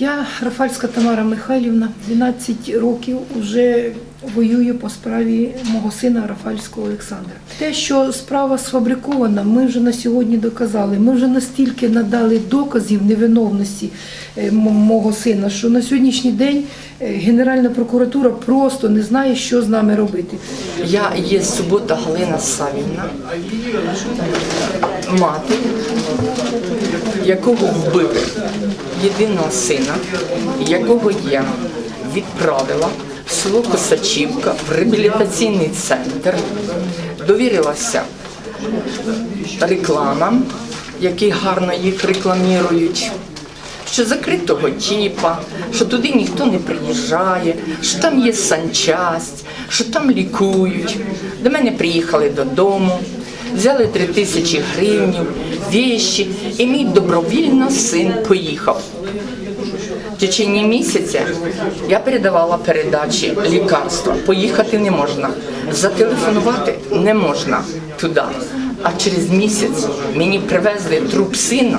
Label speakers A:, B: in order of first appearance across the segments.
A: Я Рафальська Тамара Михайлівна, 12 років вже воюю по справі мого сина Рафальського Олександра. Те, що справа сфабрикована, ми вже на сьогодні доказали. Ми вже настільки надали доказів невиновності е, мого сина, що на сьогоднішній день е, Генеральна прокуратура просто не знає, що з нами робити.
B: Я є субота Галина Савівна, мати, якого вбили єдиного сина, якого я відправила в село Косачівка в реабілітаційний центр, довірилася рекламам, які гарно їх рекламують. Що закритого тіпа, що туди ніхто не приїжджає, що там є санчасть, що там лікують. До мене приїхали додому, взяли три тисячі гривень, віші, і мій добровільно син поїхав. В течение місяця я передавала передачі лікарства. Поїхати не можна, зателефонувати не можна туди. А через місяць мені привезли труп сина,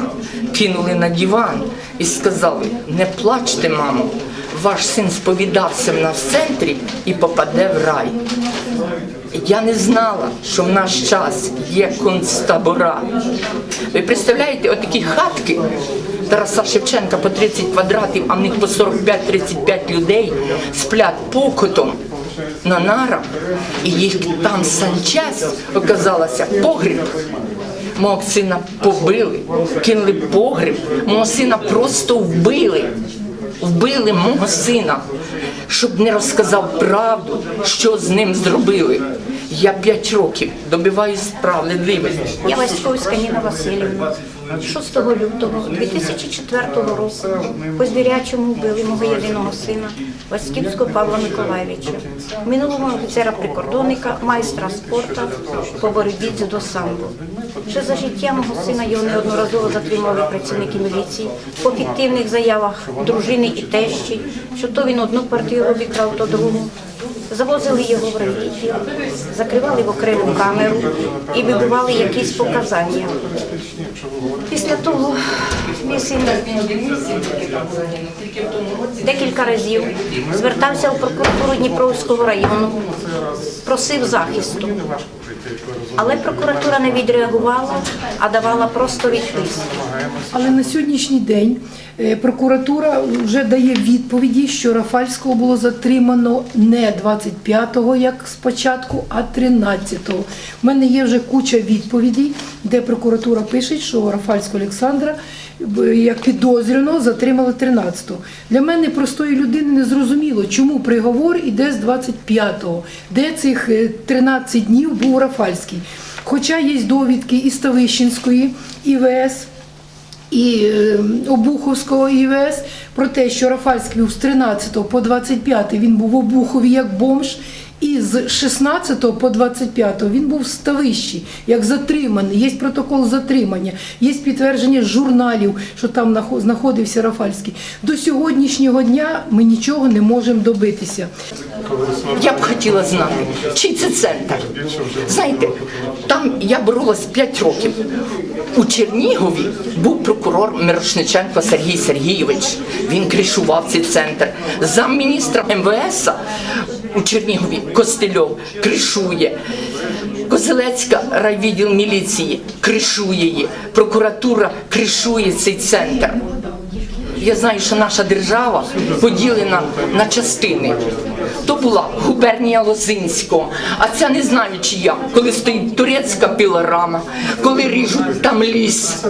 B: кинули на диван і сказали: не плачте, мамо, ваш син сповідався в нас в центрі і попаде в рай. Я не знала, що в наш час є концтабора. Ви представляєте, отакі хатки Тараса Шевченка по 30 квадратів, а в них по 45-35 людей сплять покотом на нарах, і їх там санчасть оказалася погріб. Мого сина побили, кинули погріб, мого сина просто вбили. Вбили мого сина, щоб не розказав правду, що з ним зробили. Я п'ять років добиваюсь справедливості.
C: Я Васьковська Ніна Васильівна. 6 лютого 2004 року по звірячому вбили мого єдиного сина Васьківського Павла Миколаєвича, минулого офіцера прикордонника, майстра спорту по боротьбі до самбо. Ще за життя мого сина його неодноразово затримали працівники міліції по фіктивних заявах дружини і тещі, що то він одну квартиру обікрав, то другу. Завозили його в райвідділ, закривали в окрему камеру і вибивали якісь показання. Після того мій син декілька разів звертався в прокуратуру Дніпровського району, просив захисту. Але прокуратура не відреагувала, а давала просто відписки.
A: Але на сьогоднішній день е, прокуратура вже дає відповіді, що Рафальського було затримано не 25-го, як спочатку, а 13-го. У мене є вже куча відповідей, де прокуратура пише, що Рафальського Олександра як підозрюваного затримали 13-го. Для мене простої людини не зрозуміло, чому приговор іде з 25-го, де цих е, 13 днів був Рафальський. Хоча є довідки і Ставищенської, ІВС, і е, Обуховського ІВС про те, що Рафальський був з 13 по 25 він був в Обухові як бомж, і з 16 по 25 він був в Ставищі як затриманий. Є протокол затримання, є підтвердження журналів, що там знаходився Рафальський. До сьогоднішнього дня ми нічого не можемо добитися.
B: Я б хотіла знати, чий це центр. Знаєте, там я боролась 5 років. У Чернігові був прокурор Мирошниченко Сергій Сергійович. Він кришував цей центр. Замміністра МВС у Чернігові Костельов кришує. Козелецька райвідділ міліції кришує її. Прокуратура кришує цей центр. Я знаю, що наша держава поділена на частини. То була губернія Лозинського, а це не знаю чия, коли стоїть турецька пілорама, коли ріжуть там ліс,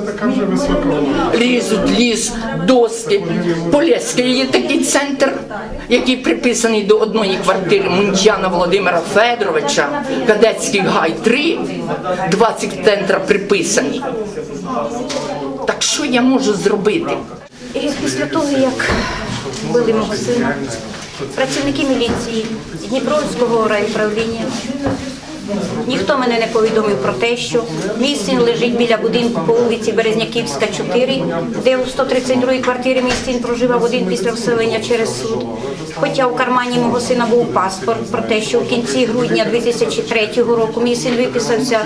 B: різуть ліс, доски. Полєське є такий центр, який приписаний до одної квартири Мунтяна Володимира Федоровича, Кадетський гай 3, 20 центра приписані. Так що я можу зробити?
C: І після того, як вбили мого сина, працівники міліції Дніпровського райуправління Ніхто мене не повідомив про те, що мій син лежить біля будинку по вулиці Березняківська, 4, де у 132 квартирі мій син проживав один після вселення через суд. Хоча в кармані мого сина був паспорт про те, що в кінці грудня 2003 року мій син виписався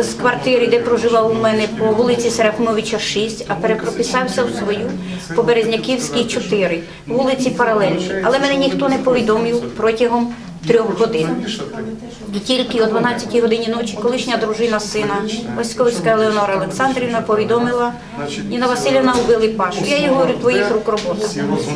C: з квартири, де проживав у мене по вулиці Серафимовича 6, а перепрописався в свою по Березняківській 4, вулиці Паралельній. Але мене ніхто не повідомив протягом трьох годин. І тільки о 12 годині ночі колишня дружина сина Васьковська Леонора Олександрівна повідомила, Ніна Васильівна вбили Пашу. Я їй говорю, твоїх рук робота.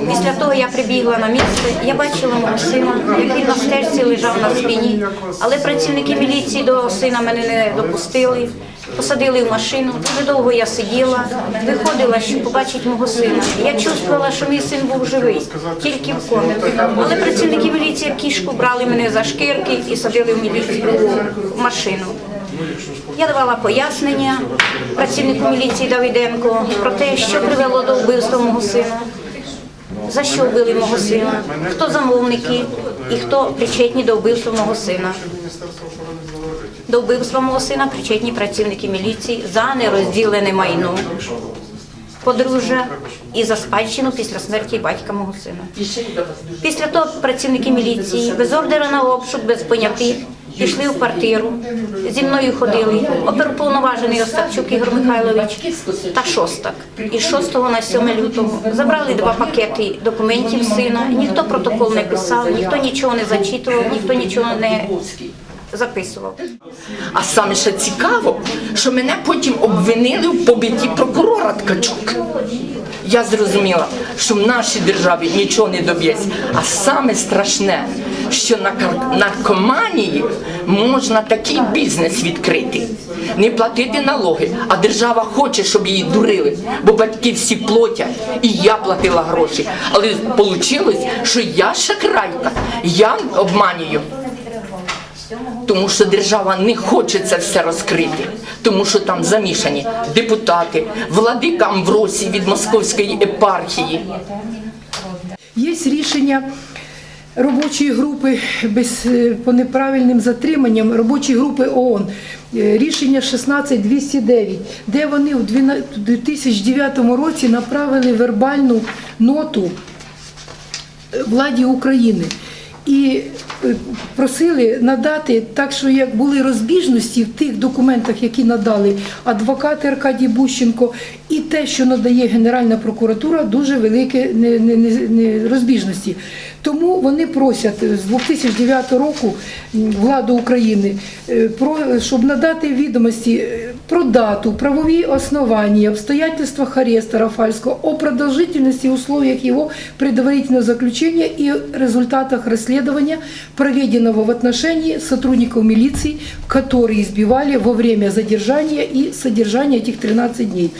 C: Після того я прибігла на місце, я бачила мого сина, який на стежці лежав на спині, але працівники міліції до сина мене не допустили. Посадили в машину, дуже довго я сиділа, виходила, щоб побачити мого сина. Я чувствувала, що мій син був живий, тільки в комі. Але працівники міліції кішку брали мене за шкірки і садили в міліцію в машину. Я давала пояснення працівнику міліції Давиденко про те, що привело до вбивства мого сина, за що вбили мого сина, хто замовники і хто причетні до вбивства мого сина. До вбивства мого сина причетні працівники міліції за нерозділене майно, подружжя і за спадщину після смерті батька мого сина. Після того працівники міліції без ордера на обшук, без понятих, пішли в квартиру, зі мною ходили оперуповноважений Остапчук Ігор Михайлович та Шостак. Із 6 на 7 лютого забрали два пакети документів сина. Ніхто протокол не писав, ніхто нічого не зачитував, ніхто нічого не записував.
B: А саме ще цікаво, що мене потім обвинили в побитті прокурора Ткачук. Я зрозуміла, що в нашій державі нічого не доб'ється. А саме страшне, що на наркоманії можна такий бізнес відкрити, не платити налоги, а держава хоче, щоб її дурили, бо батьки всі платять, і я платила гроші. Але вийшло, що я шахрайка, я обманюю. Тому що держава не хоче це все розкрити, тому що там замішані депутати, владика Амвросій від Московської епархії.
A: Є рішення робочої групи без, е, по неправильним затриманням робочої групи ООН. Е, Рішення 16209, де вони в 12 в 2009 році направили вербальну ноту е, владі України. І просили надати так, що як були розбіжності в тих документах, які надали адвокати Аркадій Бущенко, і те, що надає Генеральна прокуратура, дуже великі не, не, не, розбіжності. Тому вони просять з 2009 року владу України, е, про, щоб надати відомості е, про дату, правові основания, обстоятельствах ареста Рафальского, о продолжительности и условиях его предварительного заключения и результатах расследования, проведенного в отношении сотрудников милиции, которые избивали во время задержания и содержания этих 13 дней.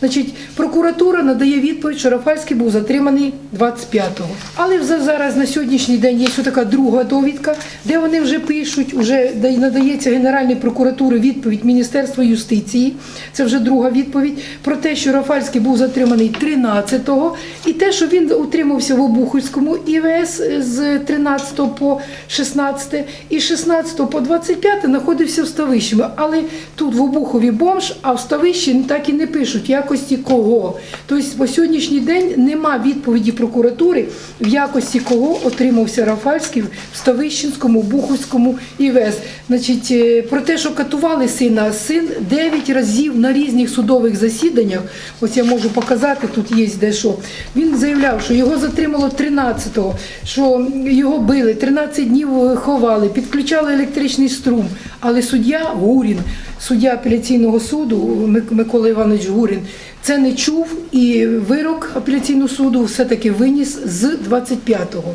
A: Значить, прокуратура надає відповідь, що Рафальський був затриманий 25-го. Але вже зараз на сьогоднішній день є така друга довідка, де вони вже пишуть, вже надається Генеральній прокуратурі відповідь Міністерства юстиції. Це вже друга відповідь про те, що Рафальський був затриманий 13-го, і те, що він утримався в Обухівському ІВС з 13 по 16, і з 16 по 25 знаходився в Ставищі. Але тут в Обухові бомж, а в Ставищі так і не пишуть якості кого. Тобто по сьогоднішній день нема відповіді прокуратури, в якості кого отримався Рафальський в Ставищенському, Буховському ІВС. Значить, е, про те, що катували сина, син 9 разів на різних судових засіданнях, ось я можу показати, тут є дещо, він заявляв, що його затримало 13-го, що його били, 13 днів е, ховали, підключали електричний струм, але суддя Гурін, суддя апеляційного суду Микола Іванович Гурін, це не чув і вирок апеляційного суду все-таки виніс з 25-го.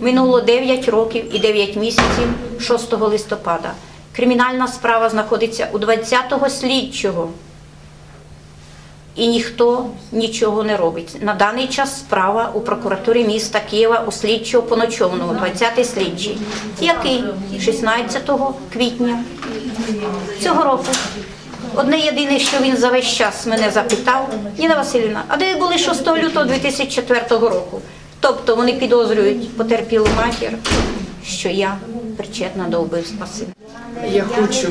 C: Минуло 9 років і 9 місяців 6 листопада. Кримінальна справа знаходиться у 20-го слідчого. І ніхто нічого не робить. На даний час справа у прокуратурі міста Києва у слідчого поночовного, 20-й слідчий, який 16 квітня цього року. Одне єдине, що він за весь час мене запитав, Ніна Васильівна, а де ви були 6 лютого 2004 року? Тобто вони підозрюють потерпілу матір, що я причетна до вбивства сина.
B: Я хочу,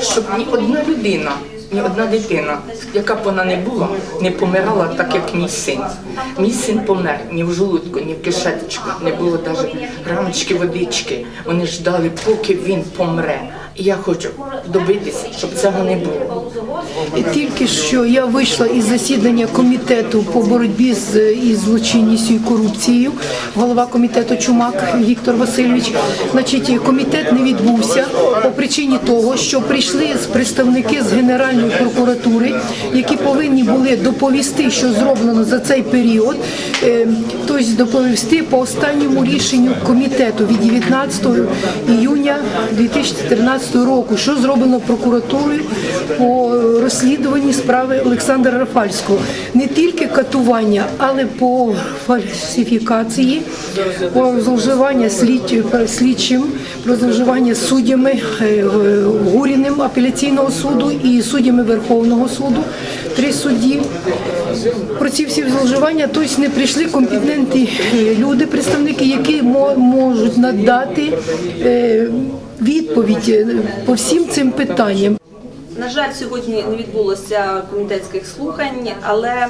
B: щоб ні одна людина, ні одна дитина, яка б вона не була, не помирала так, як мій син. Мій син помер ні в жолудку, ні в кишечку, не було навіть рамочки водички. Вони ждали, поки він помре. Я хочу добитися, щоб цього не було.
A: Тільки що я вийшла із засідання комітету по боротьбі з злочинністю і корупцією. Голова комітету Чумак Віктор Васильович. Значить, комітет не відбувся по причині того, що прийшли представники з Генеральної прокуратури, які повинні були доповісти, що зроблено за цей період. Е, Тобто доповісти по останньому рішенню комітету від 19 іюня 2014 року, що зроблено прокуратурою по розслідуванні справи Олександра Рафальського. Не тільки катування, але по фальсифікації, по зловживання слідчим, про зловживання суддями е, Гуріним апеляційного суду і суддями Верховного суду. Три судді. Про ці всі зловживання тобто не прийшли компетентні е, люди, представники, які можуть надати е, відповідь е, по всім цим питанням.
D: На жаль, сьогодні не відбулося комітетських слухань, але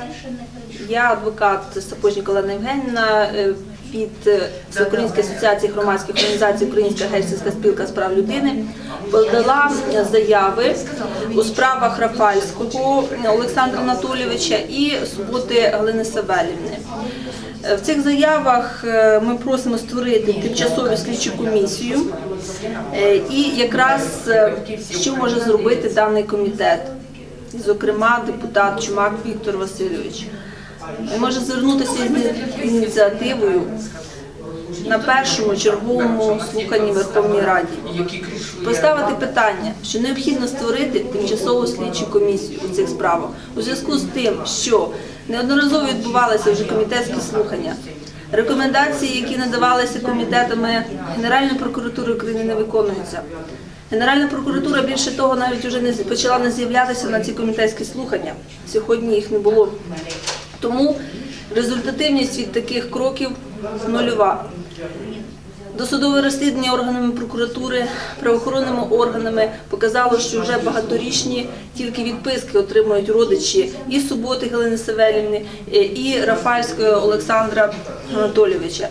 D: я адвокат Сапожник Олена Євгенівна е, від е, Всеукраїнської асоціації громадських організацій Українська гельсінська спілка з прав людини подала заяви у справах Рафальського Олександра Анатолійовича і суботи Галини Савелівни. Е, В цих заявах е, ми просимо створити тимчасову слідчу комісію. Е, І якраз що може зробити даний комітет, зокрема депутат Чумак Віктор Васильович. Він може звернутися із ініціативою на першому черговому слуханні Верховній Раді. Поставити питання, що необхідно створити тимчасову слідчу комісію у цих справах у зв'язку з тим, що неодноразово відбувалися вже комітетські слухання. Рекомендації, які надавалися комітетами Генеральної прокуратури України, не виконуються. Генеральна прокуратура більше того навіть вже не почала не з'являтися на ці комітетські слухання. Сьогодні їх не було. Тому результативність від таких кроків нульова. Досудове розслідування органами прокуратури, правоохоронними органами показало, що вже багаторічні тільки відписки отримують родичі і Суботи Галини Савелівни, е, і Рафальського Олександра Анатолійовича.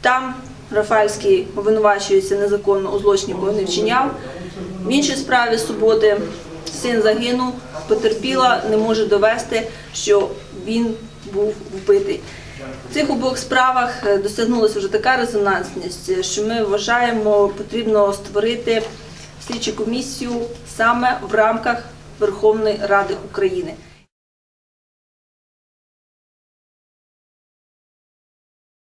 D: Там Рафальський обвинувачується незаконно у злочині, якого не вчиняв. В іншій справі суботи син загинув, потерпіла, не може довести, що він був вбитий. Цих обох справах е, досягнулася вже така резонансність, е, що ми вважаємо, потрібно створити слідчу комісію саме в рамках Верховної Ради України.